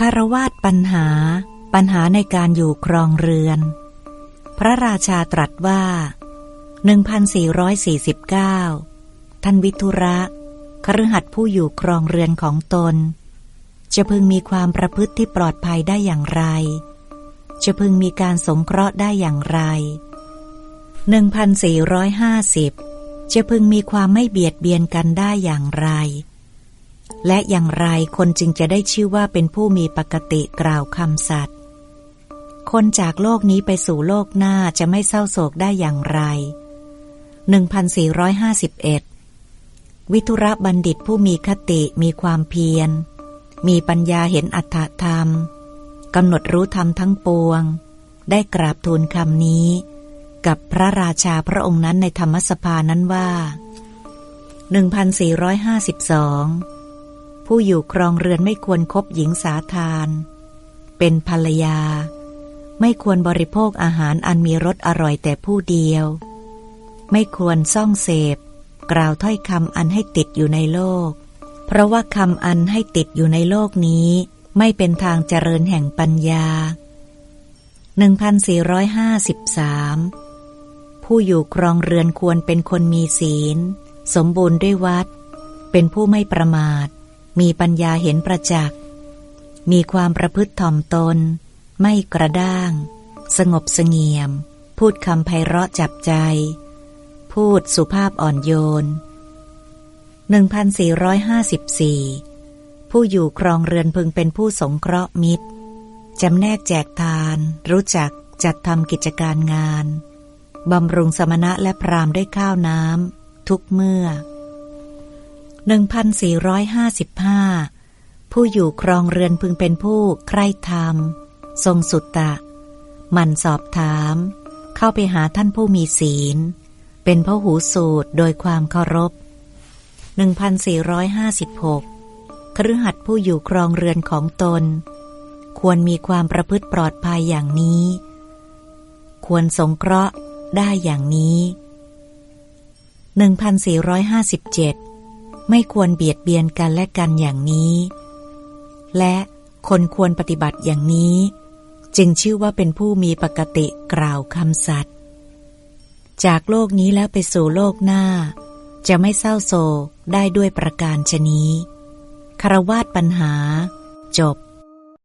คารวาสปัญหา ปัญหาในการอยู่ครองเรือน พระราชาตรัสว่า 1449 ท่านวิทุระคฤหัสถ์ผู้อยู่ครองเรือนของตน จะพึงมีความประพฤติที่ปลอดภัยได้อย่างไร จะพึงมีการสงเคราะห์ได้อย่างไร 1450 จะพึงมีความไม่เบียดเบียนกันได้อย่างไร และอย่างไรคนจึงจะได้ชื่อว่าเป็นผู้มีปกติกล่าวคำสัตย์คนจากโลกนี้ไปสู่โลกหน้าจะไม่เศร้าโศกได้อย่างไร 1451 วิทุระบัณฑิตผู้มีคติมีความเพียร มีปัญญาเห็นอัตถธรรมกำหนดรู้ธรรมทั้งปวง ได้กราบทูลคำนี้ กับพระราชาพระองค์นั้นในธรรมสภานั้นว่า 1452 ผู้อยู่ครองเรือนไม่ควรครบหญิงสาทาน เป็นภรรยา ไม่ควรบริโภคอาหารอันมีรสอร่อยแต่ผู้เดียว ไม่ควรซ่องเสพ กล่าวถ้อยคำอันให้ติดอยู่ในโลก เพราะว่าคำอันให้ติดอยู่ในโลกนี้ ไม่เป็นทางเจริญแห่งปัญญา 1453 ผู้อยู่ครองเรือนควรเป็นคนมีศีล สมบูรณ์ด้วยวัด เป็นผู้ไม่ประมาท มีปัญญาเห็นประจักษ์ มีความประพฤติถ่อมตน ไม่กระด้าง สงบเสงี่ยม พูดคำไพเราะจับใจ พูดสุภาพอ่อนโยน 1454 ผู้อยู่ครองเรือนพึงเป็นผู้สงเคราะห์มิตร จำแนกแจกทาน รู้จักจัดทำกิจการงาน บำรุงสมณะและพรามด้วยข้าวน้ำทุกเมื่อ 1455 ผู้อยู่ครองเรือนพึงเป็นผู้ใคร่ธรรม ทรงสุตตะ มันสอบถาม เข้าไปหาท่านผู้มีศีล เป็นพระหูสูตรโดยความเคารพ 1456 ครือหัดผู้อยู่ครองเรือนของตน ควรมีความประพฤติปลอดภัยอย่างนี้ ควรสงเคราะห์ได้อย่างนี้ 1457 ไม่ควรเบียดเบียนกันและกันอย่างนี้ และคนควรปฏิบัติอย่างนี้ จึงชื่อว่าเป็นผู้มีปกติกล่าวคำสัตย์จากโลกนี้แล้วไปสู่โลกหน้า จะไม่เศร้าโศกได้ด้วยประการชนี้คารวาสปัญหา จบ